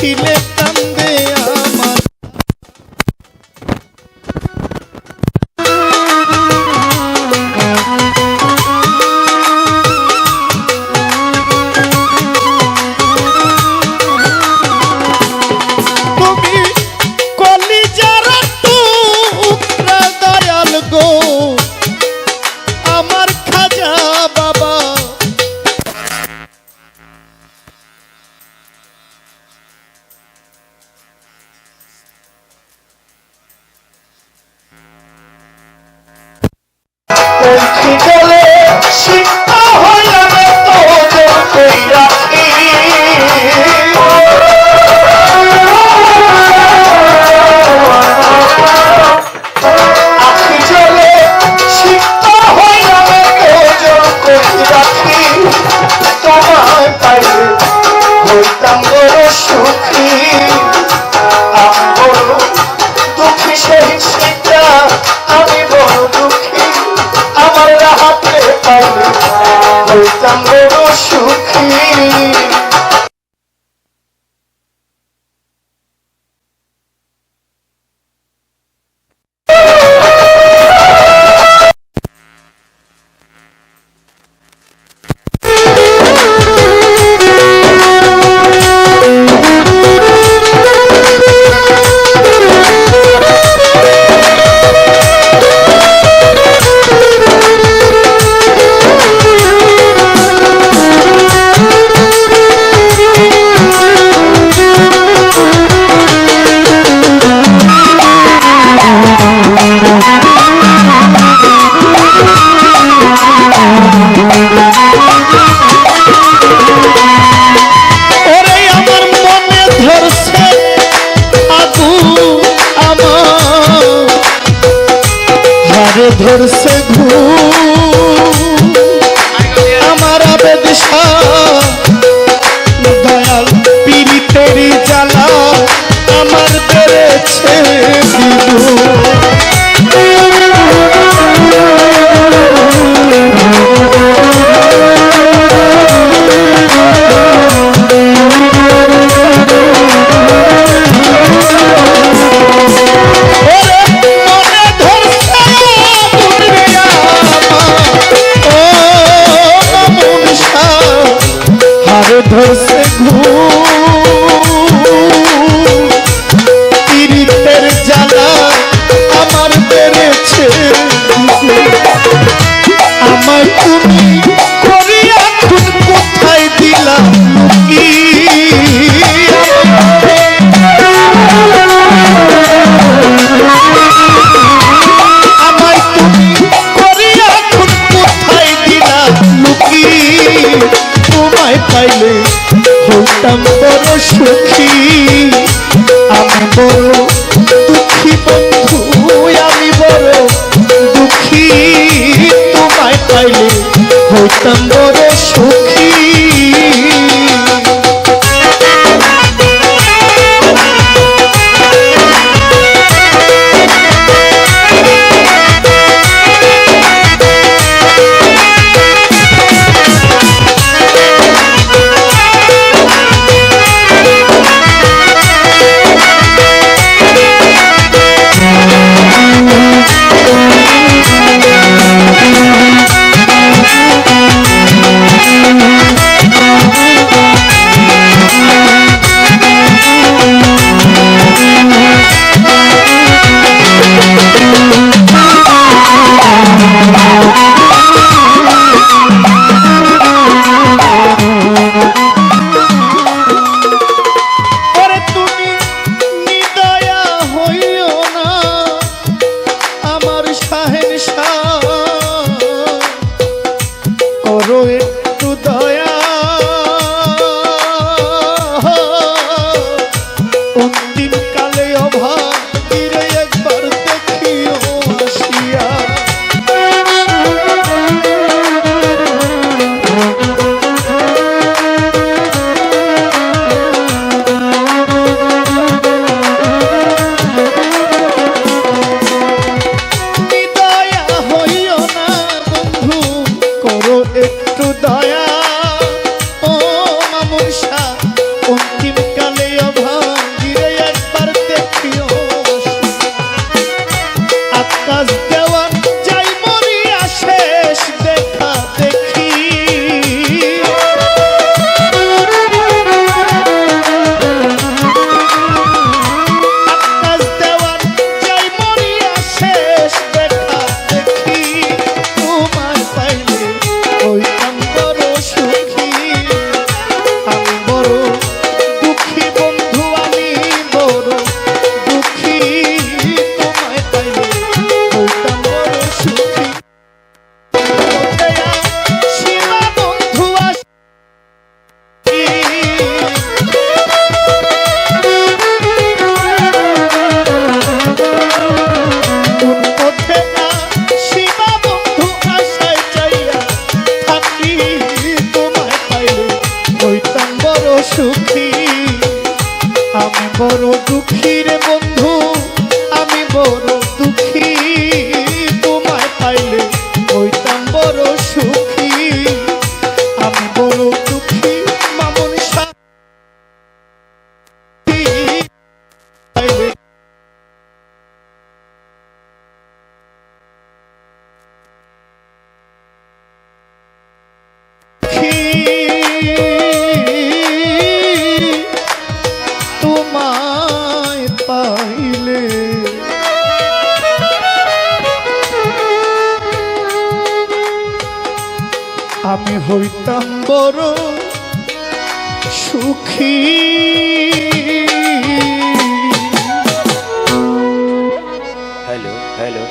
He ilet হইতাম বড় ধরছে ঘু। আমার আবেদশা আমি বড় সুখী। আমি বড় দুঃখী রে বন্ধু, আমি বড় দুঃখী। তোমায় পাইলে হইতাম বড় সুখী। আমি বড় দুঃখী আমি হইতাম বড় সুখী হ্যালো হ্যালো।